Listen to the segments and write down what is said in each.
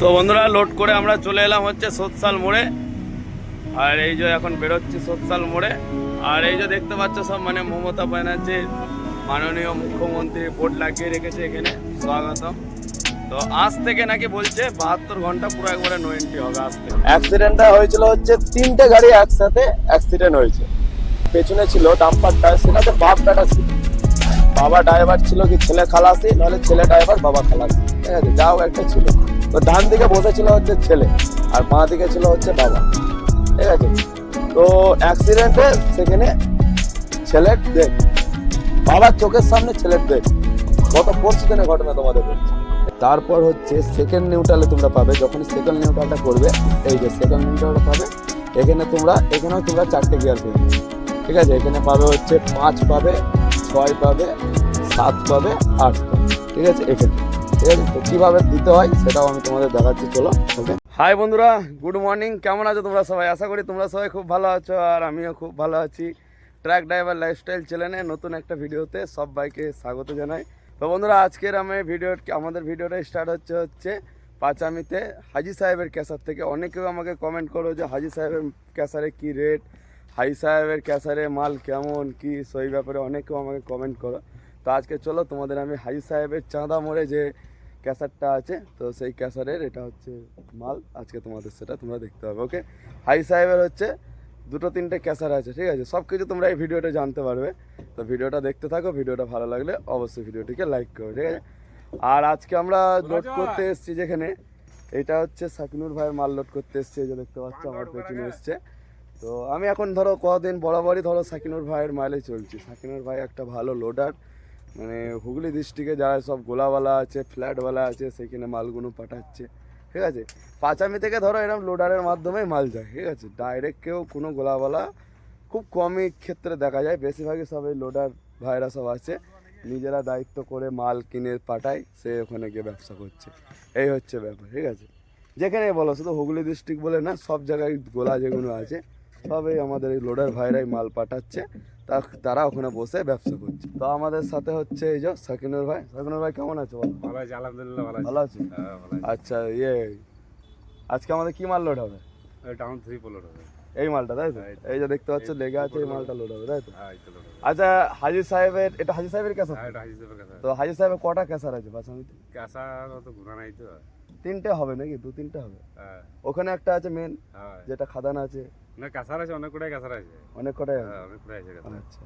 তো বন্ধুরা লোড করে আমরা চলে এলাম হচ্ছে সোৎসাল মোড়ে। আর এই যে এখন বেরোচ্ছি সোৎসাল মোড়ে। আর এই যে দেখতে পাচ্ছ সব মানে মমতা ব্যানার্জির মাননীয় মুখ্যমন্ত্রী বোর্ড লাগিয়ে রেখেছে এখানে। স্বাগতম। তো আজ থেকে নাকি বলছে বাহাত্তর ঘণ্টা পুরো একবারে নো এন্ট্রি হবে আজ থেকে। অ্যাক্সিডেন্টটা হয়েছিল হচ্ছে তিনটে গাড়ি একসাথে অ্যাক্সিডেন্ট হয়েছে। পেছনে ছিল ডাম্পারটা সেটাতে বাপ বেটা ছিল। বাবা ড্রাইভার ছিল কি ছেলে খালাসি, নাহলে ছেলে ড্রাইভার বাবা খালাসি। ঠিক আছে, যাও একটা ছিল। তো ডান দিকে বসেছিল হচ্ছে ছেলে, আর বাঁ দিকে ছিল হচ্ছে বাবা, ঠিক আছে? তো অ্যাক্সিডেন্টে সেখানে ছেলের দেখ বাবার চোখের সামনে ছেলের দেখ গত পরশু দিনের ঘটনা তোমাদের বলছি। তারপর হচ্ছে সেকেন্ড নিউট্রালে তোমরা পাবে যখন সেকেন্ড নিউট্রালটা করবে, এই যে সেকেন্ড নিউট্রালটা পাবে, এখানে তোমরা, এখানেও তোমরা চারটে গিয়ার পেয়ে ঠিক আছে? এখানে পাবে হচ্ছে পাঁচ পাবে, ছয় পাবে, সাত পাবে, আট পাবে, ঠিক আছে? এখানে। ঠিক তো কীভাবে দিতে হয় সেটাও আমি তোমাদের দেখাচ্ছি, চলো, ওকে। হাই বন্ধুরা গুড মর্নিং কেমন আছো তোমরা সবাই? আশা করি তোমরা সবাই খুব ভালো আছো আর আমিও খুব ভালো আছি। ট্র্যাক ড্রাইভার লাইফস্টাইল চ্যানেলে নতুন একটা ভিডিওতে সব বাইকে স্বাগত জানাই। তো বন্ধুরা, আজকের আমি ভিডিও আমাদের ভিডিওটা স্টার্ট হচ্ছে হচ্ছে পাঁচামিতে হাজি সাহেবের ক্যাসার থেকে। অনেকেও আমাকে কমেন্ট করো যে হাজি সাহেবের ক্যাসারে কি রেট হাজি সাহেবের ক্যাসারে মাল কেমন, কি সেই ব্যাপারে অনেকেও আমাকে কমেন্ট করো। তো আজকে চলো তোমাদের আমি হাজি সাহেবের চাঁদা মোড়ে যে ক্যাসারটা আছে তো সেই ক্যাসারের এটা হচ্ছে মাল। আজকে তোমাদের সেটা তোমরা দেখতে হবে ওকে হাই সাহেবের হচ্ছে দুটো তিনটে ক্যাসার আছে ঠিক আছে? সব কিছু তোমরা এই ভিডিওটা জানতে পারবে। তো ভিডিওটা দেখতে থাকো ভিডিওটা ভালো লাগলে অবশ্যই ভিডিওটিকে লাইক করো ঠিক আছে? আর আজকে আমরা লোড করতে এসেছি যেখানে এটা হচ্ছে সাকিনুর ভাইয়ের মাল লোড করতে এসছে যে দেখতে পাচ্ছ আমার পেছনে এসছে। তো আমি এখন ধরো কদিন বরাবরই ধরো সাকিনুর ভাইয়ের মাইলে চলছি। সাকিনুর ভাই একটা ভালো লোডার মানে হুগলি ডিস্ট্রিক্টে যারা সব গোলাওয়ালা আছে ফ্ল্যাটওয়ালা আছে সেখানে মালগুলো পাঠাচ্ছে, ঠিক আছে? পাঁচামি থেকে ধরো এরকম লোডারের মাধ্যমেই মাল যায়, ঠিক আছে? ডাইরেক্ট কেউ কোনো গোলাওয়ালা খুব কমই ক্ষেত্রে দেখা যায়, বেশিরভাগই সব এই লোডার ভাইরা সব আছে, নিজেরা দায়িত্ব করে মাল কিনে পাঠায়, সে ওখানে গিয়ে ব্যবসা করছে। এই হচ্ছে ব্যাপার, ঠিক আছে? যেখানে বলো, শুধু হুগলি ডিস্ট্রিক্ট বলে না, সব জায়গায় গোলা যেগুলো আছে, সবই আমাদের এই লোডার ভাইরাই মাল পাঠাচ্ছে। তারা ওখানে বসে ব্যবসা করছে। তো আমাদের সাথে হচ্ছে এই যে সাকিনুর ভাই। সাকিনুর ভাই কেমন আছো ভালো আছে আলহামদুলিল্লাহ ভালো আছে। ভালো আছো। হ্যাঁ আচ্ছা ইয়ে আজকে আমাদের কি মাল লোড হবে? টাউন থ্রি পোলোর হবে। এই মালটা তাই তো? হ্যাঁ, এই- যে দেখতে পাচ্ছ লেগে আছে এই মালটা লোড হবে তাই তো? হ্যাঁ লোড আচ্ছা হাজির সাহেবের এটা হাজির সাহেবের ক্যাসার হ্যাঁ এটা হাজির কাছে। তো হাজি সাহেবের কটা ক্যাসার আছে বাস আমি কাঁচা তো ঘুরা নাই তো। তিনটে হবে নাকি? দু তিনটে হবে? হ্যাঁ। ওখানে একটা আছে মেন হ্যাঁ। যেটা খাদান আছে। না আছে অনেক কটাই আছে। অনেক কটাই হ্যাঁ অনেক কটাই আছে আচ্ছা।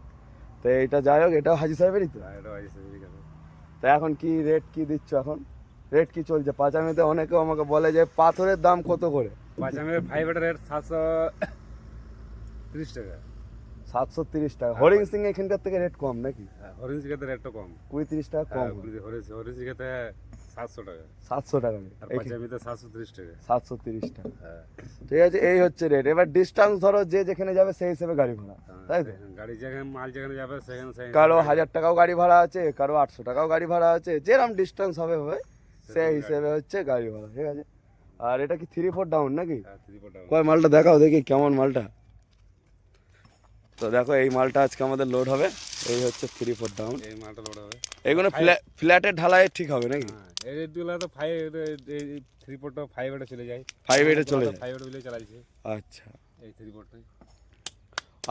তো এটা যাই হোক এটাও হাজি সাহেবেরই তো? হ্যাঁ তো এখন কি রেট কি দিচ্ছ এখন? রেট কি চলছে? পাঁচামিতে অনেকেও আমাকে বলে যে পাথরের দাম কত করে? পাঁচামিতে ফাইভ রেট সাতশো ত্রিশ টাকা। সাতশো তিরিশ টাকা হরিং সিং এখানকার থেকে রেট কম নাকি? হ্যাঁ হরিণ শিখাতে রেটটা কম। কুড়ি তিরিশ টাকা কম। হরিণ শিখাতে সাতশো টাকা। সাতশো টাকা সাতশো তিরিশ টাকা সাতশো তিরিশ টাকা। হ্যাঁ। ঠিক আছে এই হচ্ছে রেট এবার ডিস্টেন্স ধরো যে যেখানে যাবে সেই হিসেবে গাড়ি ভাড়া তাই তো? হ্যাঁ, গাড়ি যেখানে মাল যেখানে যাবে সেখানে কারও হাজার টাকাও গাড়ি ভাড়া আছে কারও আটশো টাকাও গাড়ি ভাড়া আছে যেরকম ডিস্টেন্স হবে হবে সেই হিসেবে হচ্ছে গাড়ি ভাড়া ঠিক আছে? আর এটা কি থ্রি ফোর ডাউন নাকি? হ্যাঁ ফোর কয় মালটা দেখাও দেখি কেমন মালটা। তো দেখো এই মালটা আজকে আমাদের লোড হবে। এই হচ্ছে থ্রি ফোর ডাউন এই মালটা লোড হবে। এগুলো ফ্ল্যাটের ঢালাই ঠিক হবে নাকি? হ্যাঁ এই রেটগুলো তো ফাইভ থ্রি ফোরটা ফাইভ এটা চলে যায়। ফাইভ এইটে চলে যায়? ফাইভ এটা চালাইছে। আচ্ছা। এই থ্রি ফোরটাই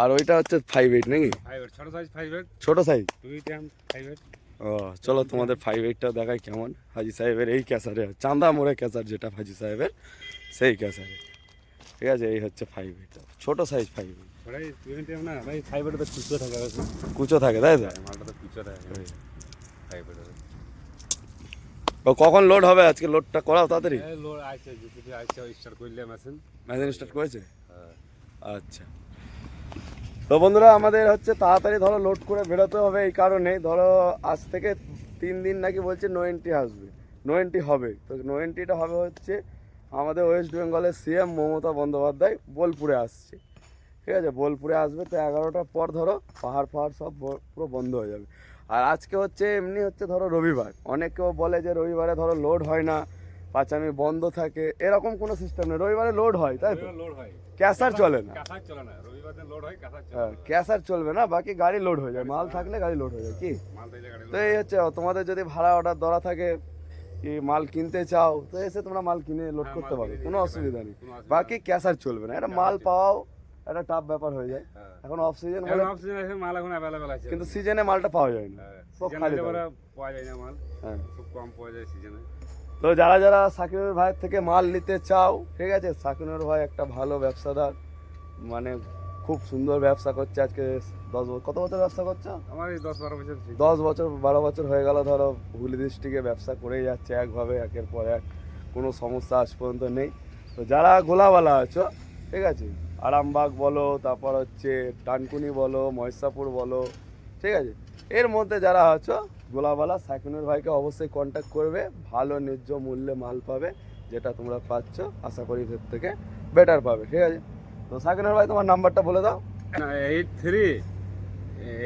আর ওইটা হচ্ছে ফাইভ এইট নাকি? ছোটো সাইজ ফাইভ এইট ছোট সাইজ দুই টাইম ফাইভ এইট ও চলো তোমাদের ফাইভ এইটটা দেখাই কেমন। হাজি সাহেবের এই ক্যাসারে চাঁদা মোড়ে ক্যাসার যেটা হাজি সাহেবের সেই ক্যাসারে। ঠিক আছে এই হচ্ছে ফাইভ এইট ছোট সাইজ ফাইভ কুচো থাকে কুচো থাকে তাই তো? ফাইভ ও কখন লোড হবে? আজকে লোডটা করাও তাড়াতাড়ি? মেশিন স্টার্ট করেছে? হ্যাঁ। আচ্ছা। তো বন্ধুরা আমাদের হচ্ছে তাড়াতাড়ি ধরো লোড করে বেরোতে হবে এই কারণে ধরো আজ থেকে তিন দিন নাকি বলছে নো এন্ট্রি আসবে। নো এন্ট্রি হবে। তো নো এন্ট্রিটা হবে হচ্ছে আমাদের ওয়েস্ট বেঙ্গলের সিএম মমতা বন্দ্যোপাধ্যায় বোলপুরে আসছে। ঠিক আছে? বোলপুরে আসবে তো এগারোটার পর ধরো পাহাড় ফাহাড় সব পুরো বন্ধ হয়ে যাবে। আর আজকে হচ্ছে এমনি হচ্ছে ধরো রবিবার। অনেকেও বলে যে রবিবারে ধরো লোড হয় না পাঁচামি বন্ধ থাকে এরকম কোনো সিস্টেম নেই। রবিবারে লোড হয় তাই তো? ক্যাশার চলে না। হয় কাঁচার চলে ক্যাশ আর চলবে না বাকি গাড়ি লোড হয়ে যায়। মাল থাকলে গাড়ি লোড হয়ে যায় কি? তো এই হচ্ছে তোমাদের যদি ভাড়া অর্ডার ধরা থাকে মাল কিনতে চাও তো এসে তোমরা মাল কিনে লোড হ্যাঁ, করতে মাল পারো কোনো অসুবিধা নেই। বাকি ক্যাশ আর চলবে না এটা মাল পাওয়াও একটা টাফ ব্যাপার হয়ে যায়। হ্যাঁ। এখন অফ সিজন এখন অফ সিজন আছে মাল এখন অ্যাভেলেবেল আছে। কিন্তু সিজনে মালটা পাওয়া যায় না। হ্যাঁ, সব খালি পাওয়া যায় না মাল। হ্যাঁ। খুব কম পাওয়া যায় সিজনে তো যারা যারা সাকিবের ভাইয়ের থেকে মাল নিতে চাও ঠিক আছে? সাকিবের ভাই একটা ভালো ব্যবসাদার মানে খুব সুন্দর ব্যবসা করছে আজকে দশ বছর কত বছর ব্যবসা করছ? আমার এই দশ বারো বছর দশ বছর বারো বছর হয়ে গেল ধরো হুগলি ডিস্ট্রিক্টে ব্যবসা করেই যাচ্ছে একভাবে একের পর এক কোনো সমস্যা আজ পর্যন্ত নেই। তো যারা গোলাওয়ালা আছো ঠিক আছে? আরামবাগ বলো তারপর হচ্ছে টানকুনি বলো মহেশাপুর বলো ঠিক আছে? এর মধ্যে যারা আছো গোলাওয়ালা সাইকুনের ভাইকে অবশ্যই কন্ট্যাক্ট করবে। ভালো ন্যায্য মূল্যে মাল পাবে যেটা তোমরা পাচ্ছ আশা করি এর থেকে বেটার পাবে ঠিক আছে? তো সাইকুনের ভাই তোমার নাম্বারটা বলে দাও। Eight three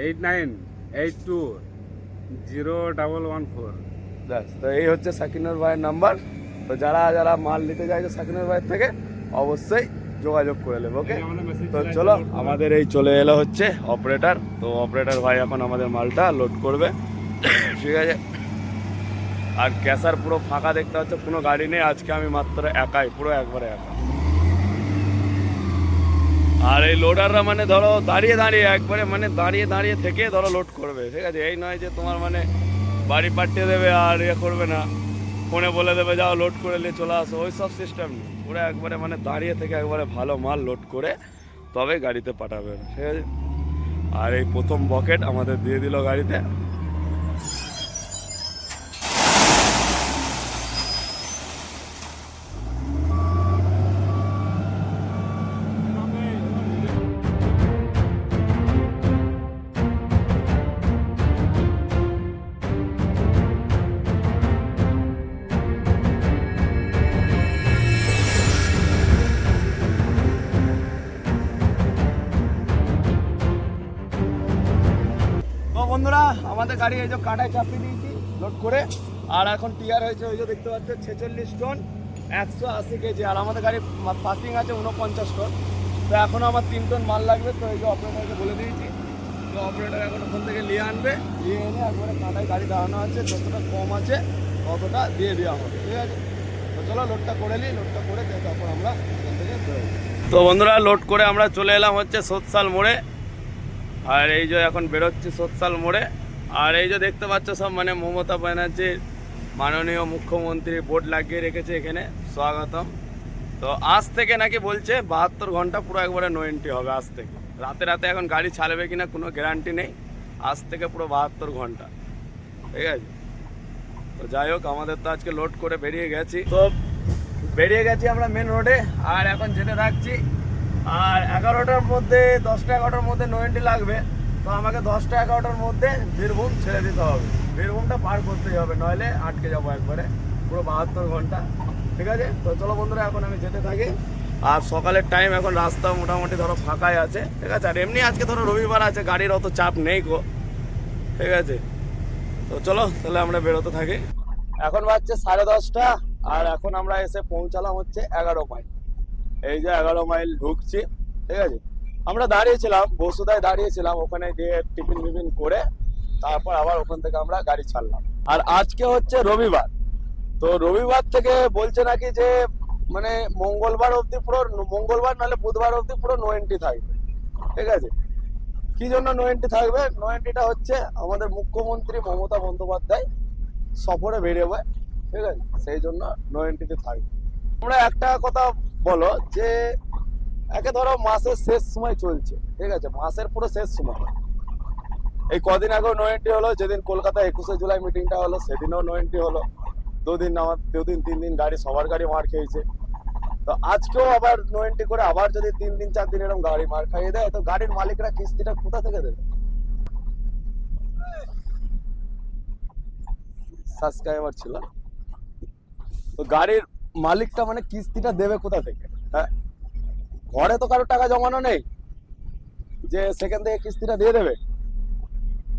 eight nine eight two zero double one four ব্যাস তো এই হচ্ছে সাকিনুর ভাইয়ের নাম্বার। তো যারা যারা মাল নিতে চাইছে সাকিনুর ভাইয়ের থেকে অবশ্যই যোগাযোগ করে নেবে ওকে তো চলো আমাদের এই চলে এলো হচ্ছে অপারেটর তো অপারেটর ভাই এখন আমাদের মালটা লোড করবে। ঠিক আছে? আর ক্যাসার পুরো ফাঁকা দেখতে হচ্ছে কোনো গাড়ি নেই। আজকে আমি মাত্র একাই পুরো একবারে একা। আর এই লোডাররা মানে ধরো দাঁড়িয়ে দাঁড়িয়ে, একবারে মানে দাঁড়িয়ে দাঁড়িয়ে থেকে ধরো লোড করবে, ঠিক আছে? এই নয় যে তোমার মানে বাড়ি পাঠিয়ে দেবে আর ইয়ে করবে না। ফোনে বলে দেবে, যাও লোড করে নিয়ে চলে আসো। ওই সব সিস্টেম নেই। পুরো একবারে মানে দাঁড়িয়ে থেকে একবারে ভালো মাল লোড করে তবে গাড়িতে পাঠাবে, ঠিক আছে? আর এই প্রথম বকেট আমাদের দিয়ে দিল গাড়িতে। আমাদের গাড়ি এই যে কাটায় চাপিয়ে দিয়েছি লোড করে। আর এখন টিয়ার হয়েছে, ওই যে দেখতে পাচ্ছ, ছেচল্লিশ টন একশো আশি কেজি। আর আমাদের গাড়ি পাসিং আছে উনপঞ্চাশ টন তো এখনও আমার তিন টন মাল লাগবে, তো এই যে অপারেটারকে বলে দিয়েছি। তো অপারেটার এখন ওখান থেকে নিয়ে আনবে, নিয়ে এনে একবারে কাটায় গাড়ি দাঁড়ানো আছে, যতটা কম আছে ততটা দিয়ে দেওয়া হবে। ঠিক আছে? তো চলো লোডটা করে নিই লোডটা করে তারপর আমরা এখান থেকে তো বন্ধুরা লোড করে আমরা চলে এলাম হচ্ছে সোৎসাল মোড়ে। আর এই যে এখন বেরোচ্ছি সোৎসাল মোড়ে। আর এই যে দেখতে পাচ্ছ সব মানে মমতা ব্যানার্জির মাননীয় মুখ্যমন্ত্রী বোর্ড লাগিয়ে রেখেছে এখানে, স্বাগতম। তো আজ থেকে নাকি বলছে বাহাত্তর ঘণ্টা পুরো একবারে নো এন্ট্রি হবে আজ থেকে। রাতে রাতে এখন গাড়ি ছাড়বে কিনা কোনো গ্যারান্টি নেই, আজ থেকে পুরো বাহাত্তর ঘণ্টা। ঠিক আছে? তো যাই হোক, আমাদের তো আজকে লোড করে বেরিয়ে গেছি। তো বেরিয়ে গেছি আমরা মেন রোডে আর এখন যেতে থাকছি আর এগারোটার মধ্যে, দশটা এগারোটার মধ্যে নোয়েন্টি লাগবে। তো আমাকে দশটা এগারোটার মধ্যে বীরভূম ছেড়ে দিতে হবে। বীরভূমটা পার করতেই হবে, নইলে আটকে যাব একবারে, পুরো বাহাত্তর ঘণ্টা। ঠিক আছে? তো চলো বন্ধুরা, এখন আমি যেতে থাকি। আর সকালের টাইম এখন রাস্তা মোটামুটি ধরো ফাঁকাই আছে। ঠিক আছে? আর এমনি আজকে ধরো রবিবার আছে, গাড়ির অত চাপ নেই গো। ঠিক আছে? তো চলো, তাহলে আমরা বেরোতে থাকি। এখন বাজছে সাড়ে দশটা, আর এখন আমরা এসে পৌঁছালাম হচ্ছে এগারো মাইল এই যে এগারো মাইল ঢুকছি, ঠিক আছে? আমরা দাঁড়িয়েছিলাম, বসুদায় দাঁড়িয়েছিলাম, ওখানে গিয়ে টিফিন বিফিন করে তারপর আবার ওখান থেকে আমরা গাড়ি ছাড়লাম। আর আজকে হচ্ছে রবিবার। তো রবিবার থেকে বলছে নাকি যে মানে মঙ্গলবার অবধি পুরো, মঙ্গলবার নাহলে বুধবার অবধি পুরো নো এন্ট্রি থাকবে। ঠিক আছে? কি জন্য নো এন্ট্রি থাকবে? নো এন্ট্রিটা হচ্ছে আমাদের মুখ্যমন্ত্রী মমতা বন্দ্যোপাধ্যায় সফরে বেরোবে, ঠিক আছে? সেই জন্য নো এন্ট্রিতে থাকবে। আমরা একটা কথা বলো যে, একে ধরো মাসের শেষ সময় চলছে, ঠিক আছে? মাসের পুরো শেষ সময়। এই কদিন আগেও নো এন্ট্রি হলো, যেদিন কলকাতা একুশে জুলাই মিটিংটা হলো, সেদিনও নো এন্ট্রি হলো। দুদিন আমার দুদিন, তিন দিন গাড়ি, সবার গাড়ি মার খেয়েছে। তো আজকেও আবার নো এন্ট্রি করে আবার যদি তিন দিন, চার দিন এরকম গাড়ি মার খাইয়ে দেয়, তো গাড়ির মালিকরা কিস্তিটা কোথা থেকে দেবে? সাবস্ক্রাইবার ছিল। তো গাড়ির মালিকটা মানে কিস্তিটা দেবে কোথা থেকে? হ্যাঁ? ঘরে তো কারও টাকা জমানো নেই, যে সেখান থেকে কিস্তিটা দিয়ে দেবে।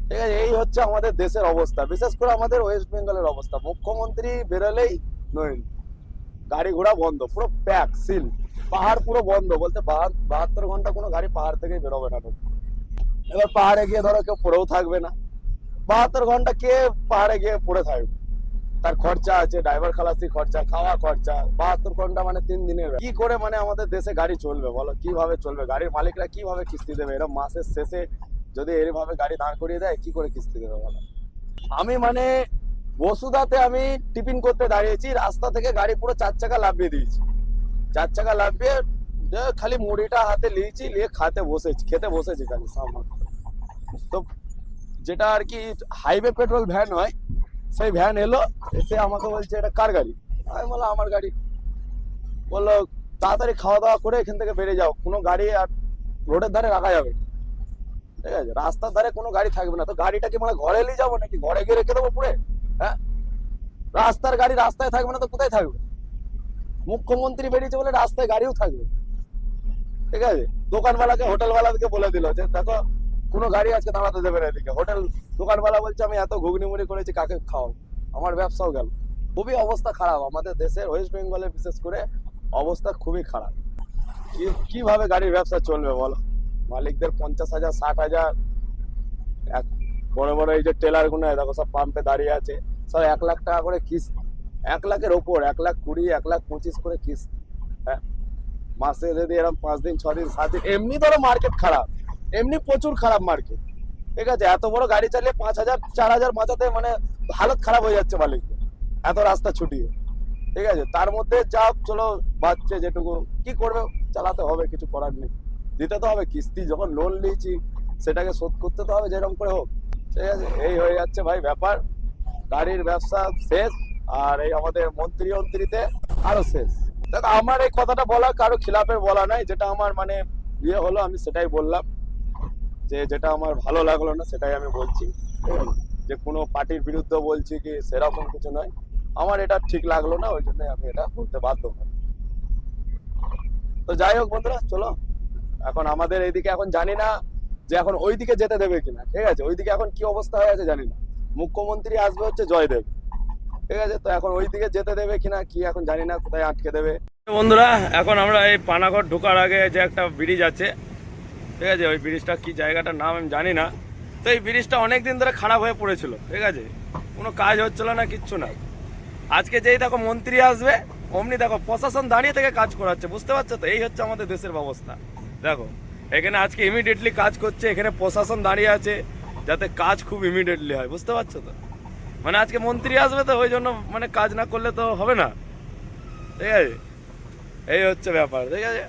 ঠিক আছে, এই হচ্ছে আমাদের দেশের অবস্থা। বিশেষ করে আমাদের ওয়েস্ট বেঙ্গলের অবস্থা। মুখ্যমন্ত্রী বেরোলেই নয় গাড়ি ঘোড়া বন্ধ, পুরো প্যাক সিল পাহাড় পুরো বন্ধ, বলতে বাহাত্তর ঘণ্টা কোনো গাড়ি পাহাড় থেকে বেরোবে না। এবার পাহাড়ে গিয়ে ধরো কেউ পড়েও থাকবে না। বাহাত্তর ঘণ্টা কে পাহাড়ে গিয়ে পড়ে থাকবে? তার খরচা আছে ড্রাইভার খালাসি খরচা, খাওয়া খরচা, বাহাত্তর ঘণ্টা মানে তিন দিনের। কি করে মানে আমাদের দেশে গাড়ি চলবে বলো? কীভাবে চলবে? গাড়ির মালিকরা কীভাবে কিস্তি দেবে? এরকম মাসের শেষে যদি এরভাবে গাড়ি দাঁড় করিয়ে দেয়, কি করে কিস্তি দেবে বলো? আমি মানে বসুধাতে আমি টিফিন করতে দাঁড়িয়েছি, রাস্তা থেকে গাড়ি পুরো চার চাকা লাফিয়ে দিয়েছি। চার চাকা লাফিয়ে যে খালি মুড়িটা হাতে নিয়েছি, নিয়ে খাতে বসেছি, খেতে বসেছি খালি সামান তো যেটা আর কি হাইওয়ে পেট্রোল ভ্যান হয় সেই ভ্যান এলো, এসে আমাকে বলছে, এটা কার গাড়ি? আমি বললাম, আমার গাড়ি। বলল, তাড়াতাড়ি খাওয়া দাওয়া করে এখান থেকে বেরিয়ে যাও, কোনো গাড়ি আর রোডের ধারে রাখা যাবে। ঠিক আছে, রাস্তার ধারে কোনো গাড়ি থাকবে না। তো গাড়িটা কি মানে ঘরে নিয়ে যাব নাকি ঘরে গিয়ে রেখে দেবো পুরে হ্যাঁ? রাস্তার গাড়ি রাস্তায় থাকবে না তো কোথায় থাকবে? মুখ্যমন্ত্রী বেরিয়েছে বলে রাস্তায় গাড়িও থাকবে ঠিক আছে? দোকানওয়ালাকে, হোটেলওয়ালাকে বলে দিল যে, দেখো কোনো গাড়ি আজকে দাঁড়াতে দেবে না এদিকে। হোটেল দোকানওয়ালা বলছে, আমি এত ঘুগনি মুড়ি করেছি, কাকে খাও আমার ব্যবসাও গেল। খুবই অবস্থা খারাপ। আমাদের দেশের ওয়েস্ট বেঙ্গলে বিশেষ করে অবস্থা খুবই খারাপ। কীভাবে গাড়ির ব্যবসা চলবে বলো? মালিকদের পঞ্চাশ হাজার, ষাট হাজার, এক বড় বড় এই যে টেলারগুলো, দেখো সব পাম্পে দাঁড়িয়ে আছে। সব এক লাখ টাকা করে কিস্তি। এক লাখের ওপর, এক লাখ কুড়ি, এক লাখ পঁচিশ করে কিস্তি। হ্যাঁ। মাসে যদি এরকম পাঁচ দিন, ছ দিন, সাত দিন, এমনি ধরো মার্কেট খারাপ। এমনি প্রচুর খারাপ মার্কেট ঠিক আছে, এত বড় গাড়ি চালিয়ে পাঁচ হাজার, চার হাজার বাঁচাতে মানে হালত খারাপ হয়ে যাচ্ছে মালিকদের এত রাস্তা ছুটিয়ে। ঠিক আছে, তার মধ্যে যা চলো বাচ্চা যেটুকু। কি করবে? চালাতে হবে, কিছু করার নেই। দিতে তো হবে, কিস্তি যখন লোন নিয়েছি, সেটাকে শোধ করতে তো হবে, যেরকম করে হোক। ঠিক আছে, এই হয়ে যাচ্ছে ভাই ব্যাপার। গাড়ির ব্যবসা শেষ, আর এই আমাদের মন্ত্রী মন্ত্রীতে আরও শেষ। দেখো, আমার এই কথাটা বলা কারও খিলাফে বলা নাই, যেটা আমার মানে ইয়ে হলো, আমি সেটাই বললাম। যে যেটা আমার ভালো লাগল না, সেটাই আমি বলছি। যে কোনো পার্টির বিরুদ্ধে বলছি কি সেরকম কিছু নয়। আমার এটা ঠিক লাগল না, ওই জন্য আমি এটা বলতে বাধ্য হলাম। তো যাই হোক বন্ধুরা, চলো। এখন আমাদের এইদিকে এখন জানি না যে এখন ওইদিকে যেতে দেবে কিনা, ঠিক আছে? ওইদিকে এখন কি অবস্থা হয়ে আছে জানি না। মুখ্যমন্ত্রী আসবে হচ্ছে জয়দেব, ঠিক আছে? তো এখন ওইদিকে যেতে দেবে কিনা, কি এখন জানি না, কোথায় আটকে দেবে। বন্ধুরা, এখন আমরা এই পানাগড় ঢোকার আগে যে একটা ব্রিজ আছে ঠিক আছে? ওই ব্রিজটা কি জায়গাটার নাম আমি জানি না। তো এই ব্রিজটা অনেক দিন ধরে খারাপ হয়ে পড়েছিল, ঠিক আছে? কোনো কাজ হচ্ছিল না, কিচ্ছু না। আজকে যেই দেখো মন্ত্রী আসবে, অমনি দেখো প্রশাসন দাঁড়িয়ে থেকে কাজ করাচ্ছে, বুঝতে পারছ তো? এই হচ্ছে আমাদের দেশের ব্যবস্থা। দেখো, এখানে আজকে ইমিডিয়েটলি কাজ করছে, এখানে প্রশাসন দাঁড়িয়ে আছে, যাতে কাজ খুব ইমিডিয়েটলি হয়, বুঝতে পারছ তো? মানে আজকে মন্ত্রী আসবে তো, ওই জন্য মানে কাজ না করলে তো হবে না। ঠিক আছে? এই হচ্ছে ব্যাপার, ঠিক আছে?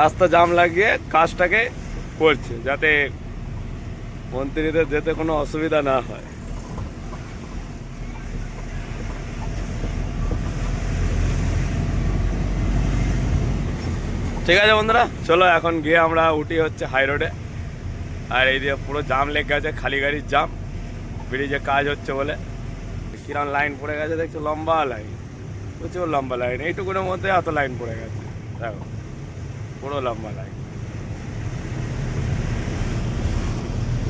রাস্তা জাম লাগিয়ে কাজটাকে করছে, যাতে মন্ত্রীদের যেতে কোনো অসুবিধা না হয়। ঠিক আছে বন্ধুরা, চলো এখন গিয়ে আমরা উঠি হচ্ছে হাই রোডে আর এই দিয়ে পুরো জাম লেগে গেছে, খালি গাড়ির জাম ব্রিজে কাজ হচ্ছে বলে। কিরম লাইন পড়ে গেছে, দেখছ লম্বা লাইন প্রচুর লম্বা লাইন এইটুকুনের মধ্যে এত লাইন পড়ে গেছে। দেখো। পুরো লম্বা লাইন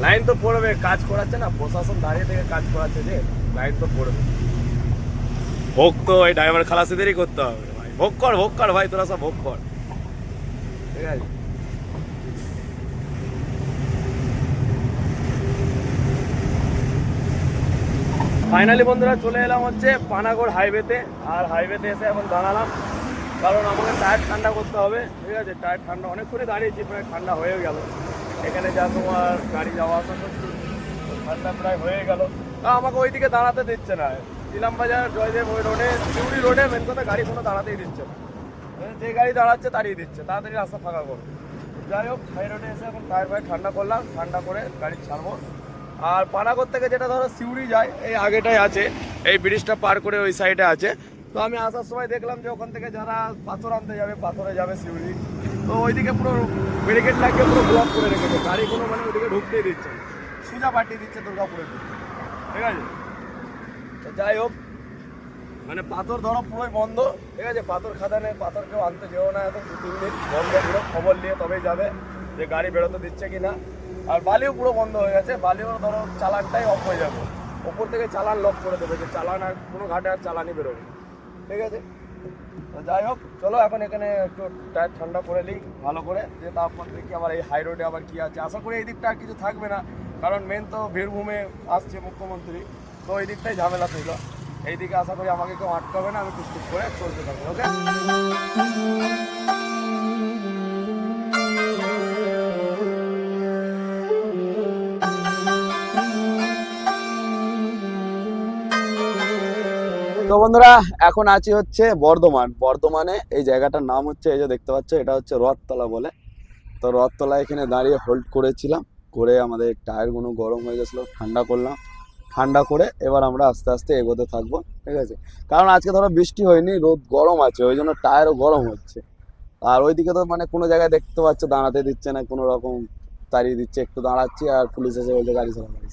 লাইন তো পড়বে, কাজ করাচ্ছে না, প্রশাসন দাঁড়িয়ে থেকে কাজ করাচ্ছে যে লাইন তো পড়বে। ভোগ তো ওই ড্রাইভার খালাসিদেরই করতে হবে ভাই। ভোগ কর ভোগ কর ভাই, তোরা সব ভোগ কর। ঠিক আছে? ফাইনালি বন্ধুরা, চলে এলাম হচ্ছে পানাগড় হাইওয়েতে আর হাইওয়েতে এসে এখন দাঁড়ালাম। কারণ আমাকে টায়ার ঠান্ডা করতে হবে, ঠিক আছে? টায়ার ঠান্ডা অনেকক্ষণই দাঁড়িয়েছি, প্রায় ঠান্ডা হয়ে গেল। এখানে যা তোমার গাড়ি যাওয়া আসা ঠান্ডা প্রায় হয়ে গেল। তা আমাকে ওইদিকে দাঁড়াতে দিচ্ছে না। ইলাম বাজার, জয়দেব ওই রোডে, সিউড়ি রোডে মেন কথা গাড়ি কোনো দাঁড়াতেই দিচ্ছে না। মানে যে গাড়ি দাঁড়াচ্ছে তাড়িয়ে দিচ্ছে, তাড়াতাড়ি রাস্তা ফাঁকা করো। যাই হোক হাই রোডে এসে এখন টায়ার ফায়ার ঠান্ডা করলাম, ঠান্ডা করে গাড়ি ছাড়বো। আর পানাগড় থেকে যেটা ধরো সিউড়ি যায়, এই আগেটাই আছে। এই ব্রিজটা পার করে ওই সাইডে আছে। তো আমি আসার সময় দেখলাম যে ওখান থেকে যারা পাথর আনতে যাবে, পাথরে যাবে সিউড়ি। তো ওইদিকে পুরো ব্যারিকেড লাগিয়ে পুরো ব্লক করে রেখেছে গাড়ি কোনো মানে ওইদিকে ঢুকতেই দিচ্ছে সোজা পাঠিয়ে দিচ্ছে দুর্গাপুরের দিকে। ঠিক আছে? তো যাই হোক মানে পাথর ধরো পুরোই বন্ধ। ঠিক আছে? পাথর খাদানে পাথর কেউ আনতে যেও না এখন দু তিন দিন। বন্ধ পুরো খবর নিয়ে তবেই যাবে যে গাড়ি বেরোতে দিচ্ছে কি না আর বালিও পুরো বন্ধ হয়ে গেছে। বালিও ধরো চালানটাই অফ হয়ে যাবে। ওপর থেকে চালান লক করে দেবে যে চালান আর কোনো ঘাটে আর চালানই বেরোবে। ঠিক আছে? তো যাই হোক, চলো এখন এখানে একটু টায়ার ঠান্ডা করে নিই, ভালো করে। যে তারপর দেখি আবার এই হাই রোডে আবার কী আছে। আশা করি এই দিকটা আর কিছু থাকবে না, কারণ মেন তো বীরভূমে আসছে মুখ্যমন্ত্রী। তো এই দিকটাই ঝামেলা ছিল। এইদিকে আশা করি আমাকে কেউ আটকাবে না, আমি টুকটুক করে চলতে থাকব ওকে তো বন্ধুরা, এখন আছি হচ্ছে বর্ধমান। বর্ধমানে এই জায়গাটার নাম হচ্ছে, এই যে দেখতে পাচ্ছ, এটা হচ্ছে রথতলা বলে। তো রথতলা এখানে দাঁড়িয়ে হোল্ড করেছিলাম। করে আমাদের টায়ারগুলো গরম হয়ে গেছিল, ঠান্ডা করলাম। ঠান্ডা করে এবার আমরা আস্তে আস্তে এগোতে থাকব, ঠিক আছে? কারণ আজকে ধরো বৃষ্টি হয়নি, রোদ গরম আছে, ওই জন্য টায়ারও গরম হচ্ছে। আর ওইদিকে তো মানে কোনো জায়গায় দেখতে পাচ্ছ, দাঁড়াতে দিচ্ছে না, কোনো রকম তাড়িয়ে দিচ্ছে, একটু দাঁড়াচ্ছি আর পুলিশ এসে বলছে, গাড়ি চালা গাড়ি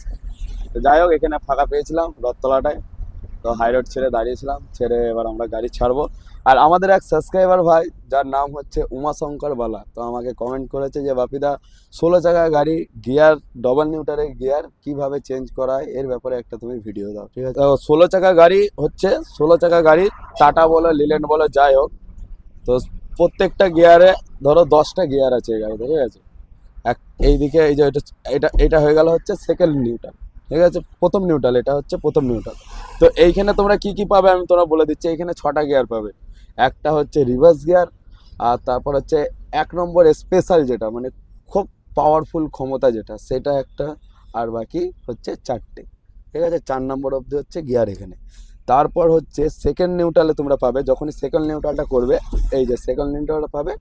তো যাই হোক, এখানে ফাঁকা পেয়েছিলাম রথতলাটায়। তো হাই রোড ছেড়ে দাঁড়িয়েছিলাম, ছেড়ে এবার আমরা গাড়ি ছাড়বো। আর আমাদের এক সাবস্ক্রাইবার ভাই, যার নাম হচ্ছে উমাশঙ্কর বালা, তো আমাকে কমেন্ট করেছে যে, বাপিদা, ষোলো চাকা গাড়ি গিয়ার ডবল নিউটারের গিয়ার কীভাবে চেঞ্জ করা হয় এর ব্যাপারে একটা তুমি ভিডিও দাও। ঠিক আছে? তো ষোলো চাকা গাড়ি হচ্ছে, ষোলো চাকা গাড়ি, টাটা বলো লিলেন্ড বলো, যাই হোক। তো প্রত্যেকটা গিয়ারে ধরো দশটা গিয়ার আছে এই গাড়িতে, ঠিক আছে? এক, এইদিকে এই যে এটা এটা এটা হয়ে গেল হচ্ছে সেকেন্ড নিউটার ঠিক আছে প্রথম নিউট্রাল এটা হচ্ছে প্রথম নিউট্রাল তো এইখানে তোমরা কি কি পাবে আমি তোমরা বলে দিচ্ছি, এইখানে ছটা গিয়ার পাবে। একটা হচ্ছে রিভার্স গিয়ার আর তারপর হচ্ছে এক নম্বর স্পেশাল যেটা মানে খুব পাওয়ারফুল ক্ষমতা যেটা, সেটা একটা, আর বাকি হচ্ছে চারটে। ঠিক আছে, চার নম্বর অবধি হচ্ছে গিয়ার এখানে। তারপর হচ্ছে সেকেন্ড নিউট্রালে তোমরা পাবে, যখনই সেকেন্ড নিউট্রালটা করবে, এই যে সেকেন্ড নিউট্রালটা পাবে,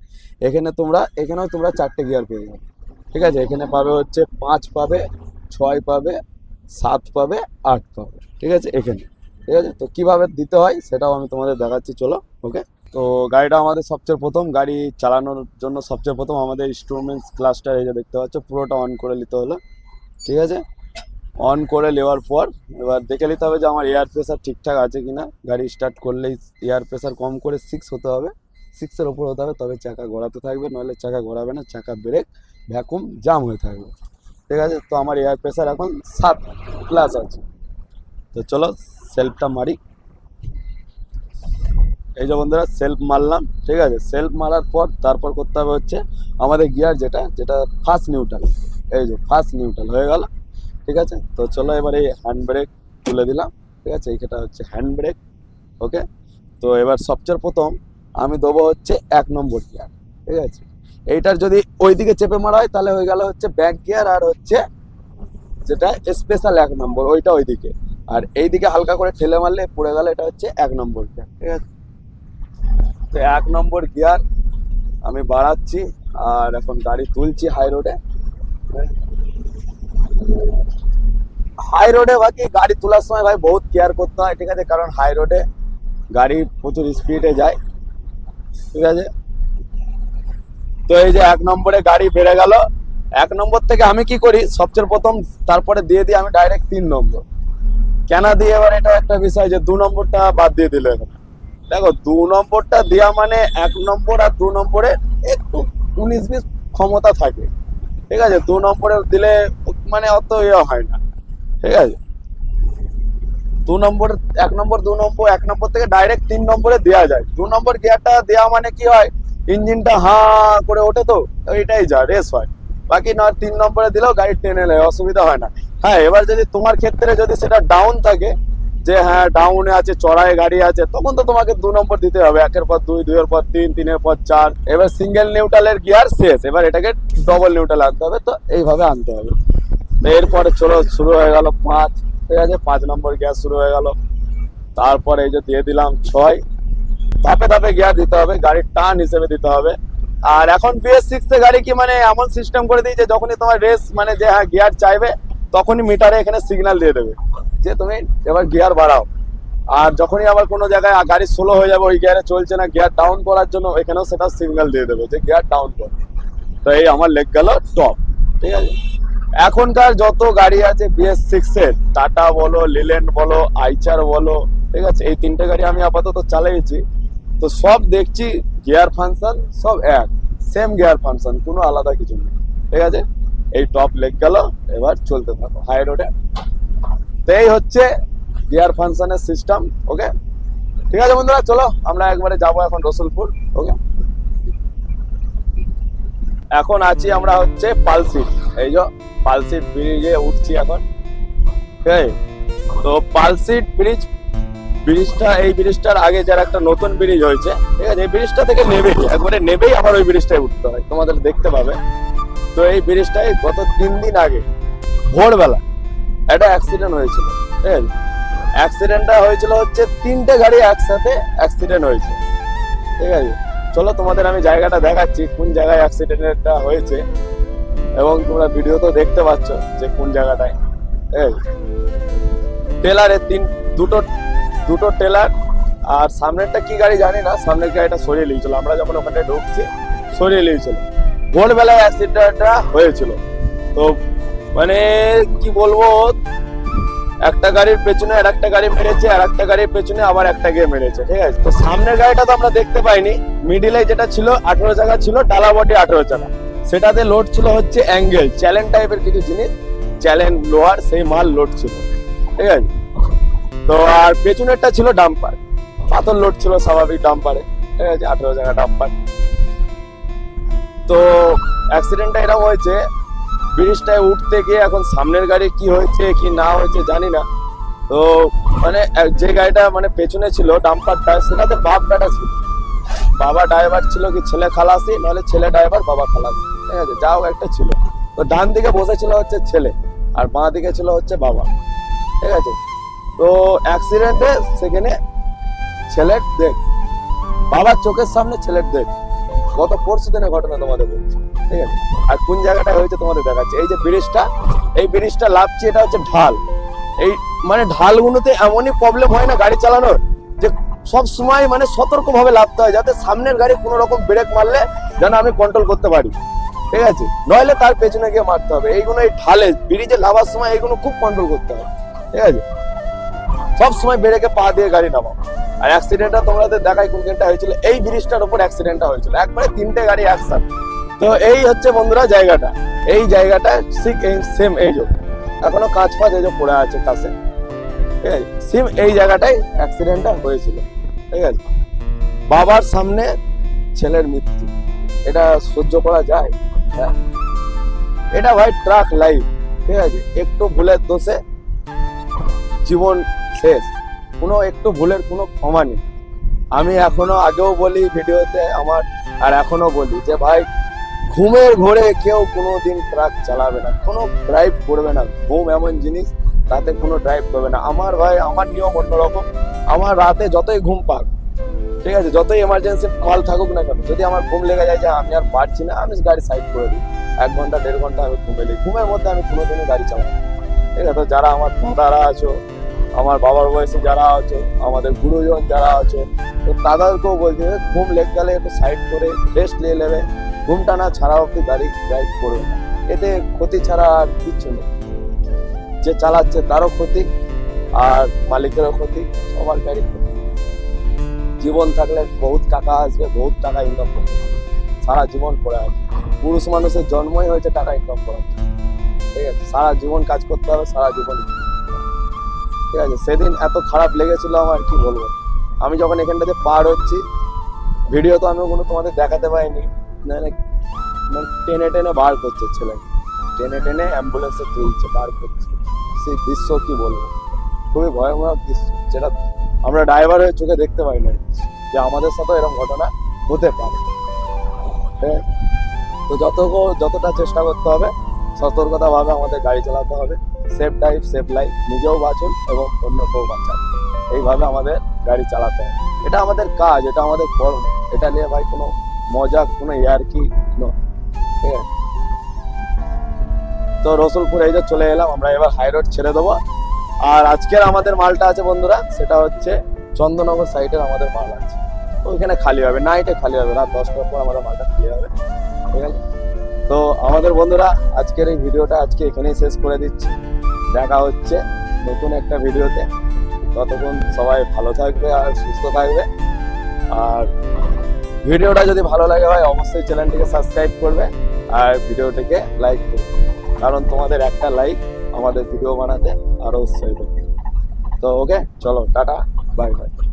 এখানে তোমরা, এখানেও তোমরা চারটে গিয়ার পেয়ে যাবে। ঠিক আছে, এখানে পাবে হচ্ছে পাঁচ পাবে, ছয় পাবে সাত পাবে, আট পাবে। ঠিক আছে? এখানে। ঠিক আছে? তো কীভাবে দিতে হয় সেটাও আমি তোমাদের দেখাচ্ছি, চলো। ওকে তো গাড়িটা আমাদের সবচেয়ে প্রথম। গাড়ি চালানোর জন্য সবচেয়ে প্রথম আমাদের ইনস্ট্রুমেন্টস ক্লাসটা এই যে দেখতে পাচ্ছ, পুরোটা অন করে নিতে হলো। ঠিক আছে? অন করে নেওয়ার পর, এবার দেখে নিতে হবে যে আমার এয়ার প্রেশার ঠিকঠাক আছে কি না গাড়ি স্টার্ট করলেই এয়ার প্রেশার কম করে সিক্স হতে হবে। সিক্সের ওপর হতে হবে, তবে চাকা ঘোরাতে থাকবে, নইলে চাকা ঘোরাবে না, চাকা ব্রেক ভ্যাকুম জাম হয়ে থাকবে। ঠিক আছে? তো আমার এয়ার প্রেশার এখন সাত প্লাস আছে। তো চলো সেলফটা মারি। এই যে বন্ধুরা সেলফ মারলাম, ঠিক আছে? সেলফ মারার পর তারপর করতে হবে হচ্ছে আমাদের গিয়ার যেটা যেটা ফার্স্ট নিউট্রাল এই যে ফার্স্ট নিউট্রাল হয়ে গেল, ঠিক আছে? তো চলো এবার এই হ্যান্ড ব্রেক তুলে দিলাম, ঠিক আছে? এইটা হচ্ছে হ্যান্ড ব্রেক ওকে তো এবার সবচেয়ে প্রথম আমি দেবো হচ্ছে এক নম্বর গিয়ার ঠিক আছে? এইটার যদি ওইদিকে চেপে মারা হয়, তাহলে হয়ে গেল হচ্ছে ব্যাক গিয়ার আর হচ্ছে যেটা স্পেশাল এক নম্বর, ওইটা ওইদিকে। আর এইদিকে হালকা করে ঠেলে মারলে পড়ে গেল, এটা হচ্ছে এক নম্বর গিয়ার ঠিক আছে? তো এক নম্বর গিয়ার আমি বাড়াচ্ছি, আর এখন গাড়ি তুলছি হাই রোডে হাই রোডে বাকি গাড়ি তোলার সময় ভাই বহুত কেয়ার করতে হয়, ঠিক আছে? কারণ হাই রোডে গাড়ি প্রচুর স্পিডে যায়। ঠিক আছে? তো এই যে এক নম্বরে গাড়ি বেড়ে গেল। এক নম্বর থেকে আমি কি করি? সবচেয়ে প্রথম, তারপরে দিয়ে দিই, আমি ডাইরেক্ট তিন নম্বর। কেন দিয়ে? এবার এটা একটা বিষয় যে দু নম্বরটা বাদ দিয়ে দিল দেখো, দু নম্বরটা দেওয়া মানে এক নম্বর আর দু নম্বরে একটু উনিশ বিশ ক্ষমতা থাকে। ঠিক আছে? দু নম্বরে দিলে মানে অত ইয়ে হয় না। ঠিক আছে? দু নম্বর, এক নম্বর, দু নম্বর, এক নম্বর থেকে ডাইরেক্ট তিন নম্বরে দেওয়া যায়। দু নম্বর গিয়ারটা দেওয়া মানে কি হয়? ইঞ্জিনটা হা করে ওঠে তো, এটাই যা রেস হয়। বাকি না তিন নম্বরে দিলেও গাড়ি টেনে নেয়, অসুবিধা হয় না। হ্যাঁ এবার যদি তোমার ক্ষেত্রে যদি সেটা ডাউন থাকে, যে হ্যাঁ ডাউনে আছে, চড়াই গাড়ি আছে, তখন তো তোমাকে দু নম্বর দিতে হবে, একের পর দুই, দুইয়ের পর তিন, তিনের পর চার। এবার সিঙ্গেল নিউট্রালের গিয়ার শেষ, এবার এটাকে ডবল নিউট্রাল আনতে হবে, তো এইভাবে আনতে হবে। এরপরে চলো, শুরু হয়ে গেল পাঁচ, ঠিক আছে? পাঁচ নম্বর গিয়ার শুরু হয়ে গেল। তারপরে এই যে দিয়ে দিলাম ছয় ধাপে ধাপে গিয়ার দিতে হবে, গাড়ির টান হিসেবে দিতে হবে। আর এখন বিএস সিক্স গাড়ি কি মানে এমন সিস্টেম করে দিয়েছে, যখনই তোমার রেস মানে যে হ্যাঁ গিয়ার চাইবে, তখনই মিটারে এখানে সিগন্যাল দিয়ে দেবে যে তুমি এবার গিয়ার বাড়াও। আর যখনই আবার কোনো জায়গায় গাড়ি স্লো হয়ে যাবে, ওই গিয়ারে চলছে না গিয়ার ডাউন করার জন্য এখানেও সেটা সিগন্যাল দিয়ে দেবে যে গিয়ার ডাউন কর। তো এই আমার লেগ গেল টপ ঠিক আছে? এখনকার যত গাড়ি আছে বিএস সিক্স এর টাটা বলো লিল্যান্ড বলো আইচার বলো, ঠিক আছে? এই তিনটে গাড়ি আমি আপাতত চালিয়েছি তো সব দেখছি গিয়ার ফাংশন সব এক সেম গিয়ার ফাংশন কোনো আলাদা কিছু নেই। ঠিক আছে? এই টপ লেগ গেল, এবার চলতে থাকো হাই রোডে তো এই হচ্ছে গিয়ার ফাংশনের সিস্টেম ওকে ঠিক আছে বন্ধুরা, চলো আমরা একবারে যাব এখন রসুলপুর ওকে এখন আছি আমরা হচ্ছে পালসিট। এই যে পালসিট ব্রিজে উঠছি এখন। ঠিক তো পালসিট ব্রিজ ব্রিজটা, এই ব্রিজটার আগে যার একটা নতুন ব্রিজ হয়েছে, ঠিক আছে, এই ব্রিজটা থেকে নেবেই, একবারে নেবেই আবার ওই ব্রিজটায় উঠতে হয়, তোমাদের দেখতে পাবে। তো এই ব্রিজটায় গত তিন দিন আগে, ভোরবেলা একটা অ্যাক্সিডেন্ট হয়েছিল, ঠিক আছে? অ্যাক্সিডেন্টটা হয়েছিল হচ্ছে তিনটে গাড়ি একসাথে অ্যাক্সিডেন্ট হয়েছে, ঠিক আছে? চলো তোমাদের আমি জায়গাটা দেখাচ্ছি, কোন জায়গায় অ্যাক্সিডেন্টটা হয়েছে, এবং তোমরা ভিডিও তো দেখতে পাচ্ছ যে কোন জায়গাটায়, ঠিক আছে? টেলারের তিন, দুটো দুটো টেলার আর সামনেরটা কি গাড়ি জানি না, সামনের গাড়িটা সরিয়ে নিয়েছিল। আমরা যখন ওখানে ঢুকছি, সরিয়ে নিয়েছিল। ভোরবেলায় অ্যাক্সিডেন্টটা হয়েছিল। তো মানে কি বলব, একটা গাড়ির পেছনে আর একটা গাড়ি মেরেছে, আর একটা গাড়ির পেছনে আবার একটা গিয়ে মেরেছে, ঠিক আছে? তো সামনের গাড়িটা তো আমরা দেখতে পাইনি। মিডিলে যেটা ছিল, আঠেরো চাকা ছিল, ডালা বডি আঠেরো চাকা। সেটাতে লোড ছিল হচ্ছে অ্যাঙ্গেল চ্যালেঞ্জ টাইপের কিছু জিনিস। চ্যালেঞ্জ লোহার, সেই মাল লোড ছিল। ঠিক আছে? তো আর পেছনেরটা ছিল ডাম্পার। পাথর লোড ছিল স্বাভাবিক ডাম্পারে। ঠিক আছে, আঠেরো জায়গা ডাম্পার। তো অ্যাক্সিডেন্টটা এরকম হয়েছে, ব্রিজটায় উঠতে গিয়ে এখন সামনের গাড়ি কি হয়েছে, কি না হয়েছে জানি না। তো মানে যে গাড়িটা মানে পেছনে ছিল ডাম্পারটা, সেটাতে বাপ ডাটা ছিল। বাবা ড্রাইভার ছিল কি ছেলে খালাসি, নাহলে ছেলে ড্রাইভার বাবা খালাসি। ঠিক আছে যাও একটা ছিল। তো ডান দিকে বসেছিল হচ্ছে ছেলে, আর বাঁ দিকে ছিল হচ্ছে বাবা। ঠিক আছে তো অ্যাক্সিডেন্টে সেখানে ছেলের দেখ বাবার চোখের সামনে ছেলের দেখ গত পরশু দিনের ঘটনা তোমাদের বলছি, ঠিক আছে? আর কোন জায়গাটা হয়েছে তোমাদের দেখাচ্ছে। এই যে ব্রিজটা, এই ব্রিজটা লাভছি এটা হচ্ছে ঢাল। এই মানে ঢালগুলোতে এমনই প্রবলেম হয় না গাড়ি চালানোর, যে সব সময় মানে সতর্ক ভাবে লাভতে হয়, যাতে সামনের গাড়ি কোনো রকম ব্রেক মারলে যেন আমি কন্ট্রোল করতে পারি। ঠিক আছে? নইলে তার পেছনে গিয়ে মারতে হবে। এইগুলো এই ঢালে, ব্রিজে লাভার সময় এইগুলো খুব কন্ট্রোল করতে হবে ঠিক আছে? সব সময় ব্রেকে পা দিয়ে গাড়ি নামাও। আর অ্যাক্সিডেন্টটা তোমাদের দেখাই কোনখানটা হয়েছিল। এই ব্রিজটার উপর অ্যাক্সিডেন্টটা হয়েছিল। একবারে তিনটে গাড়ি একসাথে। তো এই হচ্ছে বন্ধুরা জায়গাটা। এই জায়গাটা ঠিক এই সেম এই যে। এখনও কাঁচ ফাঁচ এই যে পড়ে আছে কাছে। ঠিক আছে? সেম এই জায়গাটাই অ্যাক্সিডেন্টটা হয়েছিল। ঠিক আছে? বাবার সামনে ছেলের মৃত্যু। এটা সহ্য করা যায়? হ্যাঁ। এটা ভাই ট্রাক লাইফ ঠিক আছে? একটু ভুলের দোষে জীবন শেষ। কোনো একটু ভুলের কোনো ক্ষমা নেই। আমি এখনও আগেও বলি ভিডিওতে আমার, আর এখনও বলি যে ভাই, ঘুমের ঘোরে কেউ কোনো দিন ট্রাক চালাবে না। কোনো ড্রাইভ করবে না। ঘুম এমন জিনিস, রাতে কোনো ড্রাইভ করবে না। আমার ভাই, আমার নিয়ম অন্যরকম আমার রাতে যতই ঘুম পাক, ঠিক আছে, যতই এমার্জেন্সি কল থাকুক না কেন, যদি আমার ঘুম লেগে যায় যে আমি আর পারছি না, আমি গাড়ি সাইড করে দিই। এক ঘণ্টা, দেড় ঘণ্টা আমি ঘুমে দিই ঘুমের মধ্যে আমি কোনোদিনই গাড়ি চালাই ঠিক আছে যারা আমার দাদারা আছো আমার বাবার বয়সে যারা আছে, আমাদের গুরুজন যারা আছে, তো তাদেরকেও বলছে ঘুম লেগ গেলে একটু সাইড করে রেস্ট নিয়ে নেবে। ঘুমটা না ছাড়াও কি গাড়ি ড্রাইভ করবে এতে ক্ষতি ছাড়া আর কিচ্ছু নেই। যে চালাচ্ছে তারও ক্ষতি, আর মালিকেরও ক্ষতি, সবার গাড়ি ক্ষতি। জীবন থাকলে বহুত টাকা আসবে, বহুত টাকা ইনকাম করবে সারা জীবন পড়ে আছে। পুরুষ মানুষের জন্মই হয়েছে টাকা ইনকাম করার ঠিক আছে? সারা জীবন কাজ করতে হবে, সারা জীবন ঠিক আছে? সেদিন এত খারাপ লেগেছিল আমার, কি বলব? আমি যখন এখানটাতে পার হচ্ছি ভিডিও তো আমি কোনো তোমাদের দেখাতে পারিনি মানে টেনে টেনে বার করছে ছেলে টেনে টেনে অ্যাম্বুলেন্সে তুলছে, বার করছে। সেই দৃশ্য কি বলব? খুবই ভয়াবহ দৃশ্য, যেটা আমরা ড্রাইভার হয়ে চোখে দেখতে পাই না। যে আমাদের সাথে এরকম ঘটনা হতে পারে। হ্যাঁ? তো যত যতটা চেষ্টা করতে হবে, সতর্কতাভাবে আমাদের গাড়ি চালাতে হবে। সেফ ড্রাইভ সেফ লাইফ নিজেও বাঁচুন এবং অন্যকেও বাঁচান। এইভাবে আমাদের গাড়ি চালাতে হয়। এটা আমাদের কাজ, এটা আমাদের কর্ম। এটা নিয়ে ভাই কোনো মজা, কোনো ইয়ারকি নয়। ঠিক আছে? তো রসুলপুর এই যে চলে এলাম, আমরা এবার হাই রোড ছেড়ে দেবো। আর আজকের আমাদের মালটা আছে বন্ধুরা, সেটা হচ্ছে চন্দননগর সাইডের আমাদের মাল আছে। ওইখানে খালি হবে নাইটে খালি হবে, রাত দশটার পর আমাদের মালটা খালি হবে। ঠিক আছে? তো আমাদের বন্ধুরা, আজকের এই ভিডিওটা আজকে এখানেই শেষ করে দিচ্ছি। দেখা হচ্ছে নতুন একটা ভিডিওতে। ততক্ষণ সবাই ভালো থাকবে আর সুস্থ থাকবে। আর ভিডিওটা যদি ভালো লাগে হয়, অবশ্যই চ্যানেলটিকে সাবস্ক্রাইব করবে আর ভিডিওটিকে লাইক করবে। কারণ তোমাদের একটা লাইক আমাদের ভিডিও বানাতে আরও উৎসাহিত। তো ওকে, চলো, টাটা বাই বাই